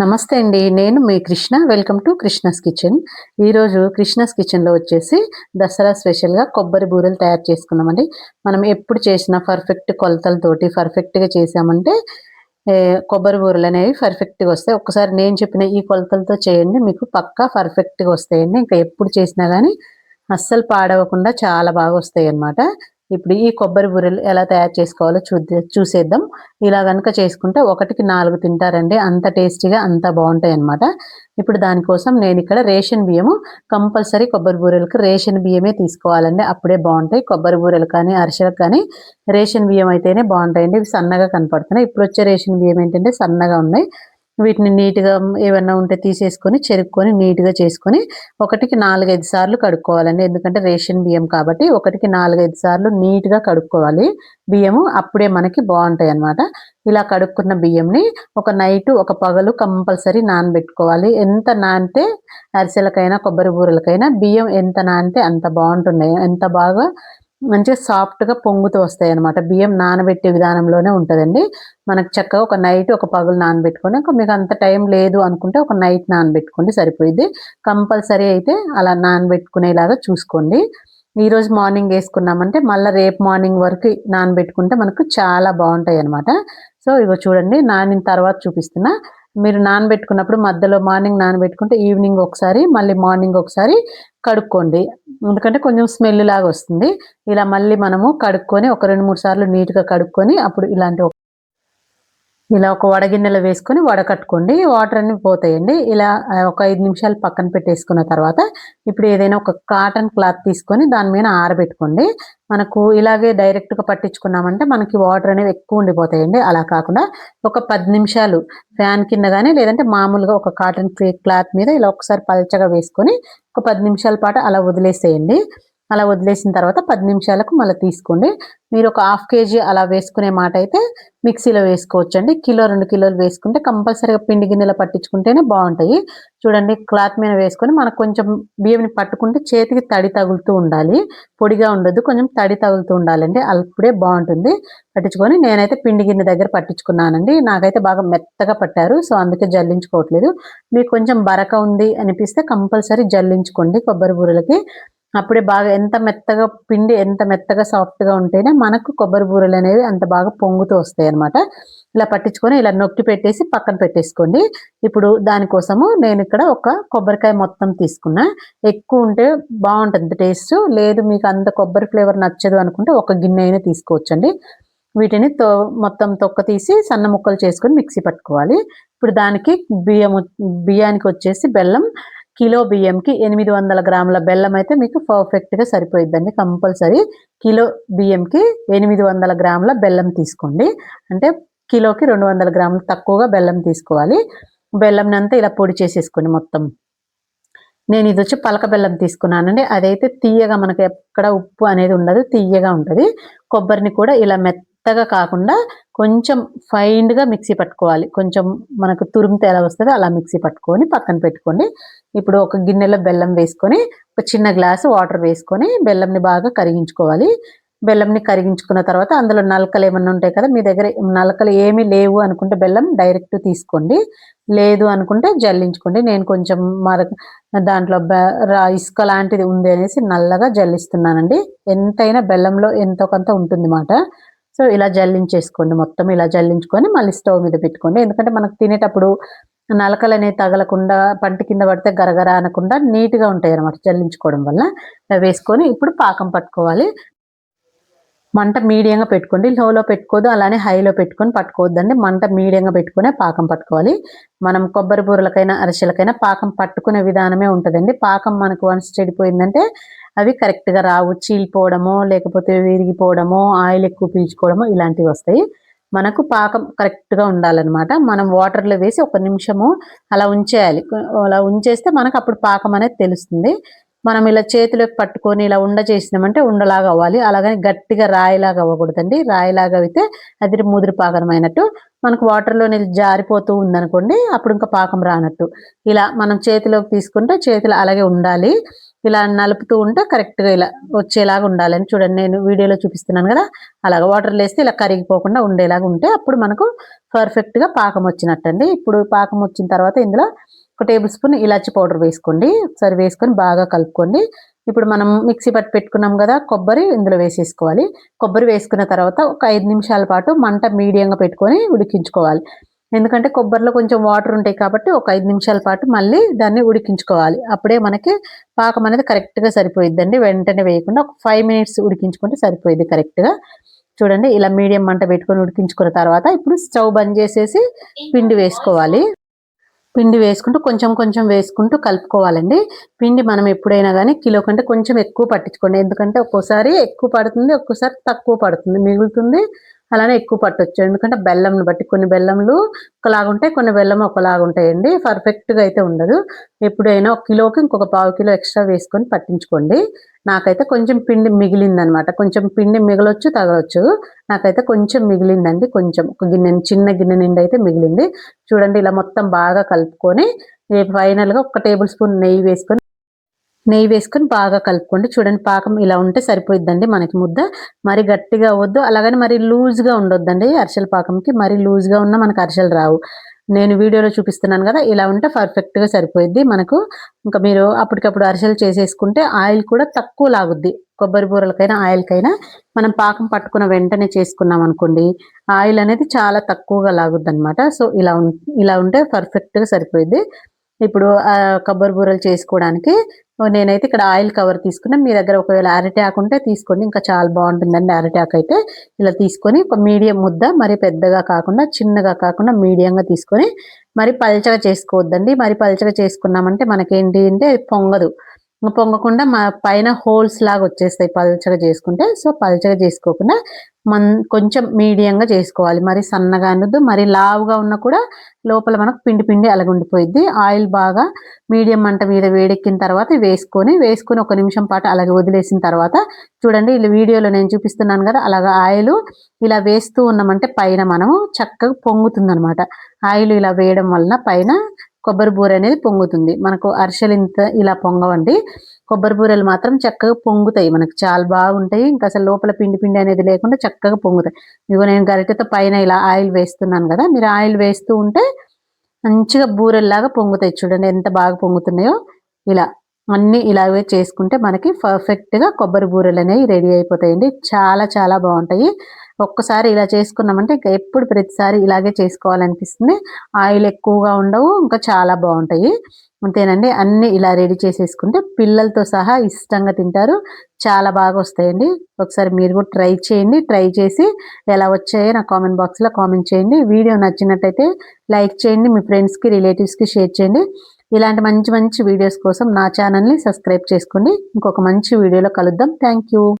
నమస్తే అండి. నేను మీ Krishna. Welcome to Krishna's kitchen. ఈరోజు కృష్ణస్ కిచెన్లో వచ్చేసి దసరా స్పెషల్గా కొబ్బరి బూరెలు తయారు చేసుకున్నామండి. మనం ఎప్పుడు చేసిన పర్ఫెక్ట్ కొలతలతోటి పర్ఫెక్ట్గా చేసామంటే కొబ్బరి బూరెలు అనేవి పర్ఫెక్ట్గా వస్తాయి. ఒక్కసారి నేను చెప్పిన ఈ కొలతలతో చేయండి మీకు పక్కా పర్ఫెక్ట్గా వస్తాయండి. ఇంకా ఎప్పుడు చేసినా కానీ అస్సలు పాడవకుండా చాలా బాగా వస్తాయి అన్నమాట ఇప్పుడు ఈ కొబ్బరి బూరెలు ఎలా తయారు చేసుకోవాలో చూ చూసేద్దాం. ఇలా కనుక చేసుకుంటే ఒకటికి నాలుగు తింటారండి. అంత టేస్టీగా అంత బాగుంటాయి అన్నమాట ఇప్పుడు దానికోసం నేను ఇక్కడ రేషన్ బియ్యము కంపల్సరీ కొబ్బరి బూరెలకు రేషన్ బియ్యమే తీసుకోవాలండి. అప్పుడే బాగుంటాయి. కొబ్బరి బూరెలు కానీ అరిసెలకు కానీ రేషన్ బియ్యం అయితేనే బాగుంటాయండి. ఇవి సన్నగా కనపడుతున్నాయి. ఇప్పుడు వచ్చే రేషన్ బియ్యం ఏంటంటే సన్నగా ఉన్నాయి. వీటిని నీట్గా ఏమన్నా ఉంటే తీసేసుకొని చెరుక్కొని నీట్గా చేసుకొని ఒకటికి నాలుగైదు సార్లు కడుక్కోవాలండి. ఎందుకంటే రేషన్ బియ్యం కాబట్టి ఒకటికి నాలుగైదు సార్లు నీట్గా కడుక్కోవాలి. బియ్యము అప్పుడే మనకి బాగుంటాయి అన్నమాట ఇలా కడుక్కున్న బియ్యంని ఒక నైట్ ఒక పగలు కంపల్సరీ నానబెట్టుకోవాలి. ఎంత నానితే అరిసెలకైనా కొబ్బరి బూరెలకైనా బియ్యం ఎంత నానితే అంత బాగుంటున్నాయి ఎంత బాగా మంచిగా సాఫ్ట్గా పొంగుతూ వస్తాయి అనమాట బియ్యం నానబెట్టే విధానంలోనే ఉంటుందండి. మనకు చక్కగా ఒక నైట్ ఒక పగులు నానబెట్టుకొని ఇంకా మీకు అంత టైం లేదు అనుకుంటే ఒక నైట్ నానబెట్టుకోండి సరిపోయింది కంపల్సరీ అయితే అలా నానబెట్టుకునేలాగా చూసుకోండి. ఈరోజు మార్నింగ్ వేసుకున్నామంటే మళ్ళీ రేపు మార్నింగ్ వరకు నానబెట్టుకుంటే మనకు చాలా బాగుంటాయి అనమాట సో ఇగో చూడండి నానిన తర్వాత చూపిస్తున్నా. మీరు నానబెట్టుకున్నప్పుడు మధ్యలో మార్నింగ్ నానబెట్టుకుంటే ఈవినింగ్ ఒకసారి మళ్ళీ మార్నింగ్ ఒకసారి కడుక్కోండి. ఎందుకంటే కొంచెం స్మెల్ లాగా వస్తుంది. ఇలా మళ్ళీ మనము కడుక్కొని ఒక రెండు మూడు సార్లు నీట్గా కడుక్కొని అప్పుడు ఇలాంటి ఇలా ఒక వడగిన్నెలో వేసుకొని వడకట్టుకోండి. వాటర్ అన్ని పోతాయండి. ఇలా ఒక ఐదు నిమిషాలు పక్కన పెట్టేసుకున్న తర్వాత ఇప్పుడు ఏదైనా ఒక కాటన్ క్లాత్ తీసుకొని దాని మీద ఆరబెట్టుకోండి. మనకు ఇలాగే డైరెక్ట్గా పట్టించుకున్నామంటే మనకి వాటర్ అనేవి ఎక్కువ ఉండిపోతాయండి. అలా కాకుండా ఒక పది నిమిషాలు ఫ్యాన్ కింద కానీ లేదంటే మామూలుగా ఒక కాటన్ క్లాత్ మీద ఇలా ఒకసారి పల్చగా వేసుకొని ఒక పది నిమిషాల పాటు అలా వదిలేసేయండి. అలా వదిలేసిన తర్వాత పది నిమిషాలకు మళ్ళీ తీసుకోండి. మీరు ఒక హాఫ్ కేజీ అలా వేసుకునే మాట అయితే మిక్సీలో వేసుకోవచ్చండి. కిలో రెండు కిలోలు వేసుకుంటే కంపల్సరీగా పిండి గిన్నెలో పట్టించుకుంటేనే బాగుంటాయి. చూడండి క్లాత్ మీద వేసుకొని మనకు కొంచెం బియ్యంని పట్టుకుంటే చేతికి తడి తగులుతూ ఉండాలి. పొడిగా ఉండదు కొంచెం తడి తగులుతూ ఉండాలండి. అప్పుడే బాగుంటుంది. పట్టించుకొని నేనైతే పిండి గిన్నె దగ్గర పట్టించుకున్నానండి. నాకైతే బాగా మెత్తగా పట్టారు సో అందుకే జల్లించుకోవట్లేదు. మీకు కొంచెం బరక ఉంది అనిపిస్తే కంపల్సరీ జల్లించుకోండి కొబ్బరి బూరెలకి. అప్పుడే బాగా ఎంత మెత్తగా పిండి ఎంత మెత్తగా సాఫ్ట్గా ఉంటేనే మనకు కొబ్బరి బూరలు అనేవి అంత బాగా పొంగుతూ వస్తాయి అనమాట ఇలా పట్టించుకొని ఇలా నొక్కి పెట్టేసి పక్కన పెట్టేసుకోండి. ఇప్పుడు దానికోసము నేను ఇక్కడ ఒక కొబ్బరికాయ మొత్తం తీసుకున్నా. ఎక్కువ ఉంటే బాగుంటుంది టేస్ట్. లేదు మీకు అంత కొబ్బరి ఫ్లేవర్ నచ్చదు అనుకుంటే ఒక గిన్నె అయినా తీసుకోవచ్చండి. వీటిని తో మొత్తం తొక్క తీసి సన్న ముక్కలు చేసుకొని మిక్సీ పట్టుకోవాలి. ఇప్పుడు దానికి బియ్యం బియ్యానికి వచ్చేసి బెల్లం కిలో బియ్యంకి ఎనిమిది వందల గ్రాముల బెల్లం అయితే మీకు పర్ఫెక్ట్గా సరిపోయిద్దండి. కంపల్సరీ కిలో బియ్యంకి ఎనిమిది వందల గ్రాముల బెల్లం తీసుకోండి. అంటే కిలోకి రెండు వందల గ్రాములు తక్కువగా బెల్లం తీసుకోవాలి. బెల్లం అంతా ఇలా పొడి చేసేసుకోండి మొత్తం. నేను ఇది వచ్చి పలక బెల్లం తీసుకున్నానండి. అదైతే తీయగా మనకి ఎక్కడ ఉప్పు అనేది ఉండదు తీయగా ఉంటుంది. కొబ్బరిని కూడా ఇలా మెత్తగా కాకుండా కొంచెం ఫైన్గా మిక్సీ పట్టుకోవాలి. కొంచెం మనకు తురుము ఎలా వస్తుందో అలా మిక్సీ పట్టుకొని పక్కన పెట్టుకోండి. ఇప్పుడు ఒక గిన్నెలో బెల్లం వేసుకొని ఒక చిన్న గ్లాసు వాటర్ వేసుకొని బెల్లంని బాగా కరిగించుకోవాలి. బెల్లంని కరిగించుకున్న తర్వాత అందులో నలకలు ఏమన్నా ఉంటాయి కదా మీ దగ్గర నలకలు ఏమీ లేవు అనుకుంటే బెల్లం డైరెక్ట్ తీసుకోండి. లేదు అనుకుంటే జల్లించుకోండి. నేను కొంచెం మర దాంట్లో రా- ఇసుక లాంటిది ఉంది అనేసి నల్లగా జల్లిస్తున్నానండి. ఎంతైనా బెల్లంలో ఎంతో కొంత ఉంటుంది మాట. సో ఇలా జల్లించేసుకోండి. మొత్తం ఇలా జల్లించుకొని మళ్ళీ స్టవ్ మీద పెట్టుకోండి. ఎందుకంటే మనకు తినేటప్పుడు నలకలు అనేవి తగలకుండా పంట కింద పడితే గరగర అనకుండా నీట్గా ఉంటాయి అనమాట జల్లించుకోవడం వల్ల. వేసుకొని ఇప్పుడు పాకం పట్టుకోవాలి. మంట మీడియంగా పెట్టుకోండి. లోలో పెట్టుకోదు అలానే హైలో పెట్టుకొని పట్టుకోవద్దండి. మంట మీడియంగా పెట్టుకునే పాకం పట్టుకోవాలి. మనం కొబ్బరి బూరలకైనా అరిసెలకైనా పాకం పట్టుకునే విధానమే ఉంటుందండి. పాకం మనకు వన్స్ చెడిపోయిందంటే అవి కరెక్ట్గా రావు. చీలిపోవడమో లేకపోతే విరిగిపోవడమో ఆయిల్ ఎక్కువ పీల్చుకోవడమో ఇలాంటివి వస్తాయి. మనకు పాకం కరెక్ట్గా ఉండాలన్నమాట. మనం వాటర్లో వేసి ఒక నిమిషము అలా ఉంచేయాలి. అలా ఉంచేస్తే మనకు అప్పుడు పాకం అనేది తెలుస్తుంది. మనం ఇలా చేతిలోకి పట్టుకొని ఇలా ఉండ చేసినామంటే ఉండలాగా అవ్వాలి. అలాగని గట్టిగా రాయిలాగా అవ్వకూడదండి. రాయిలాగా అయితే అది ముదిరి పాకం అయినట్టు మనకు వాటర్లో జారిపోతూ ఉందనుకోండి అప్పుడు ఇంకా పాకం రానట్టు. ఇలా మనం చేతిలోకి తీసుకుంటే చేతిలో అలాగే ఉండాలి. ఇలా నలుపుతూ ఉంటే కరెక్ట్గా ఇలా వచ్చేలాగా ఉండాలని చూడండి. నేను వీడియోలో చూపిస్తున్నాను కదా అలాగ వాటర్ వేస్తే ఇలా కరిగిపోకుండా ఉండేలాగా ఉంటే అప్పుడు మనకు పర్ఫెక్ట్గా పాకం వచ్చినట్టండి. ఇప్పుడు పాకం వచ్చిన తర్వాత ఇందులో ఒక టేబుల్ స్పూన్ ఇలాచి పౌడర్ వేసుకోండి. ఒకసారి వేసుకొని బాగా కలుపుకోండి. ఇప్పుడు మనం మిక్సీ పట్టి పెట్టుకున్నాం కదా కొబ్బరి ఇందులో వేసేసుకోవాలి. కొబ్బరి వేసుకున్న తర్వాత ఒక ఐదు నిమిషాల పాటు మంట మీడియంగా పెట్టుకొని ఉడికించుకోవాలి. ఎందుకంటే కొబ్బరిలో కొంచెం వాటర్ ఉంటాయి కాబట్టి ఒక ఐదు నిమిషాల పాటు మళ్ళీ దాన్ని ఉడికించుకోవాలి. అప్పుడే మనకి పాకం అనేది కరెక్ట్గా సరిపోయిద్దండి. వెంటనే వేయకుండా ఒక ఫైవ్ మినిట్స్ ఉడికించుకుంటే సరిపోయింది కరెక్ట్గా. చూడండి ఇలా మీడియం మంట పెట్టుకొని ఉడికించుకున్న తర్వాత ఇప్పుడు స్టవ్ బంద్ చేసేసి పిండి వేసుకోవాలి. పిండి వేసుకుంటూ కొంచెం కొంచెం వేసుకుంటూ కలుపుకోవాలండి. పిండి మనం ఎప్పుడైనా కానీ కిలో కంటే కొంచెం ఎక్కువ పట్టించుకోండి. ఎందుకంటే ఒక్కోసారి ఎక్కువ పడుతుంది ఒక్కోసారి తక్కువ పడుతుంది మిగులుతుంది. అలానే ఎక్కువ పట్టొచ్చు. ఎందుకంటే బెల్లంని బట్టి కొన్ని బెల్లంలు ఒకలాగా ఉంటాయి కొన్ని బెల్లం ఒకలాగా ఉంటాయండి. పర్ఫెక్ట్గా అయితే ఉండదు. ఎప్పుడైనా ఒక కిలోకి ఇంకొక పావు కిలో ఎక్స్ట్రా వేసుకొని పట్టించుకోండి. నాకైతే కొంచెం పిండి మిగిలిందనమాట. కొంచెం పిండి మిగలొచ్చు తగలొచ్చు. నాకైతే కొంచెం మిగిలిందండి. కొంచెం ఒక గిన్నె చిన్న గిన్నె నిండి అయితే మిగిలింది. చూడండి ఇలా మొత్తం బాగా కలుపుకొని ఫైనల్గా ఒక టేబుల్ స్పూన్ నెయ్యి వేసుకొని నెయ్యి వేసుకొని బాగా కలుపుకోండి. చూడండి పాకం ఇలా ఉంటే సరిపోయిద్దండి మనకి ముద్ద. మరి గట్టిగా అవ్వద్దు అలాగని మరి లూజ్గా ఉండొద్దండి అరిసెల పాకంకి. మరి లూజ్గా ఉన్నా మనకు అరిసెలు రావు. నేను వీడియోలో చూపిస్తున్నాను కదా ఇలా ఉంటే పర్ఫెక్ట్గా సరిపోయిద్ది మనకు. ఇంకా మీరు అప్పటికప్పుడు అరిసెలు చేసేసుకుంటే ఆయిల్ కూడా తక్కువ లాగుద్ది. కొబ్బరి బూరలకైనా ఆయిల్కైనా. మనం పాకం పట్టుకున్న వెంటనే చేసుకున్నాం అనుకోండి ఆయిల్ అనేది చాలా తక్కువగా లాగుద్ది అనమాట సో ఇలా ఇలా ఉంటే పర్ఫెక్ట్గా సరిపోయిద్ది. ఇప్పుడు కొబ్బరి బూరలు చేసుకోవడానికి నేనైతే ఇక్కడ ఆయిల్ కవర్ తీసుకున్నాను మీ దగ్గర ఒకవేళ అరటాకు ఉంటే తీసుకోండి. ఇంకా చాలా బాగుంటుందండి అరటాకు అయితే. ఇలా తీసుకొని ఒక మీడియం ముద్ద మరి పెద్దగా కాకుండా చిన్నగా కాకుండా మీడియంగా తీసుకొని మరి పల్చగా చేసుకోవద్దండి. మరి పల్చగా చేసుకున్నామంటే మనకేంటి అంటే పొంగదు. పొంగకుండా మా పైన హోల్స్ లాగా వచ్చేస్తాయి పల్చగా చేసుకుంటే. సో పల్చగా చేసుకోకుండా మన్ కొంచెం మీడియంగా చేసుకోవాలి. మరి సన్నగా అనొద్దు మరి లావుగా ఉన్నా కూడా లోపల మనకు పిండి పిండి అలాగ ఆయిల్ బాగా మీడియం మంట మీద వేడెక్కిన తర్వాత వేసుకొని వేసుకొని ఒక నిమిషం పాటు అలాగే వదిలేసిన తర్వాత చూడండి ఇలా వీడియోలో నేను చూపిస్తున్నాను కదా అలాగ ఆయిల్ ఇలా వేస్తూ ఉన్నామంటే పైన మనము చక్కగా పొంగుతుంది అనమాట ఆయిల్ ఇలా వేయడం వలన పైన కొబ్బరి బూర అనేది పొంగుతుంది. మనకు అరిసెలు ఇంత ఇలా పొంగవండి. కొబ్బరి బూరెలు మాత్రం చక్కగా పొంగుతాయి. మనకు చాలా బాగుంటాయి. ఇంకా అసలు లోపల పిండి పిండి అనేది లేకుండా చక్కగా పొంగుతాయి. ఇదిగో నేను గరిటెతో పైన ఇలా ఆయిల్ వేస్తున్నాను కదా మీరు ఆయిల్ వేస్తూ ఉంటే మంచిగా బూరెల్లాగా పొంగుతాయి. చూడండి ఎంత బాగా పొంగుతున్నాయో. ఇలా అన్నీ ఇలాగే చేసుకుంటే మనకి పర్ఫెక్ట్గా కొబ్బరి బూరెలు అనేవి రెడీ అయిపోతాయండి. చాలా చాలా బాగుంటాయి. ఒక్కసారి ఇలా చేసుకున్నామంటే ఇంకా ఎప్పుడు ప్రతిసారి ఇలాగే చేసుకోవాలనిపిస్తుంది. ఆయిల్ ఎక్కువగా ఉండవు ఇంకా చాలా బాగుంటాయి. అంతేనండి. అన్నీ ఇలా రెడీ చేసేసుకుంటే పిల్లలతో సహా ఇష్టంగా తింటారు. చాలా బాగా వస్తాయండి. ఒకసారి మీరు కూడా ట్రై చేయండి. ట్రై చేసి ఎలా వచ్చాయో నా కామెంట్ బాక్స్లో కామెంట్ చేయండి. వీడియో నచ్చినట్టయితే లైక్ చేయండి. మీ ఫ్రెండ్స్కి రిలేటివ్స్కి షేర్ చేయండి. ఇలాంటి మంచి మంచి వీడియోస్ కోసం నా ఛానల్ని సబ్స్క్రైబ్ చేసుకోండి. ఇంకొక మంచి వీడియోలో కలుద్దాం. థ్యాంక్